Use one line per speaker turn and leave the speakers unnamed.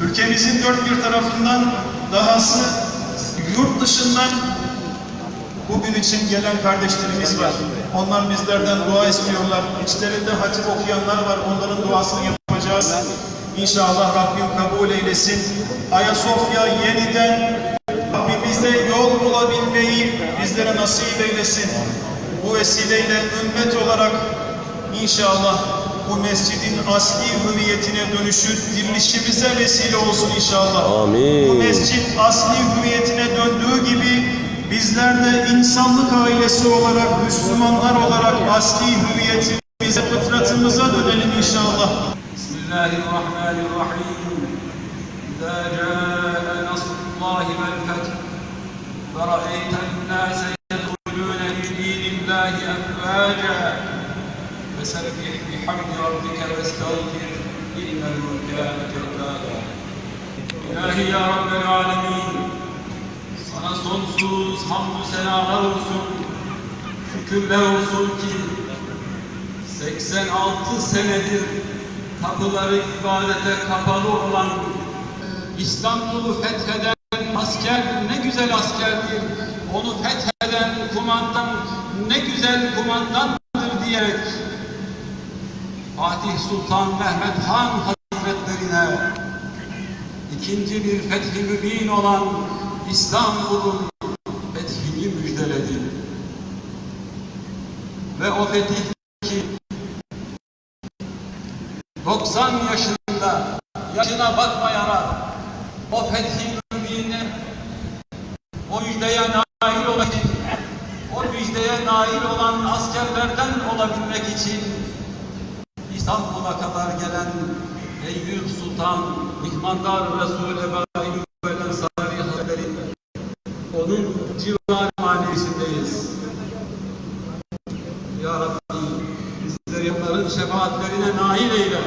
Ülkemizin dört bir tarafından dahası yurt dışından bugün için gelen kardeşlerimiz var. Onlar bizlerden dua istiyorlar. İçlerinde hatip okuyanlar var. Onların duasını yapacağız. İnşallah Rabbim kabul eylesin. Ayasofya yeniden Rabbimize yol bulabilmeyi bizlere nasip eylesin. Bu vesileyle ümmet olarak inşallah bu mescidin asli hüviyetine dönüşü dirilişimize vesile olsun inşallah.
Amin.
Bu mescit asli hüviyetine döndüğü gibi bizler de insanlık ailesi olarak, Müslümanlar olarak asli hüviyetimize, fıtratımıza dönelim inşallah.
بسم الله الرحمن الرحيم إذا جاء نصر الله والفتح ورأيت الناس يدخلون في دين الله أفواجا فسبح بحمد ربك واستغفر إنه كان توابا İlahi ya Rabbel Alemin Sana sonsuz hamdü senalar olsun Şükürler olsun ki 86 senedir kapıları ibadete kapalı olan İstanbul'u fetheden asker ne güzel askerdir. Onu fetheden kumandan ne güzel kumandandır diyerek Fatih Sultan Mehmet Han Hazretlerine ikinci bir fethi mübin olan İstanbul'un fethini müjdeledi. Ve o fetih ki 90 yaşında yaşına bakmayarak o fethi mübine o müjdeye nail olan o müjdeye nail olan askerlerden olabilmek için İstanbul'a kadar gelen Eyyub Sultan Mihmandar Resul Eyyub el Ensari Hazretleri onun civarı mahallesindeyiz. Ya Rabbi bizleri onların şefaatlerine nail eyle.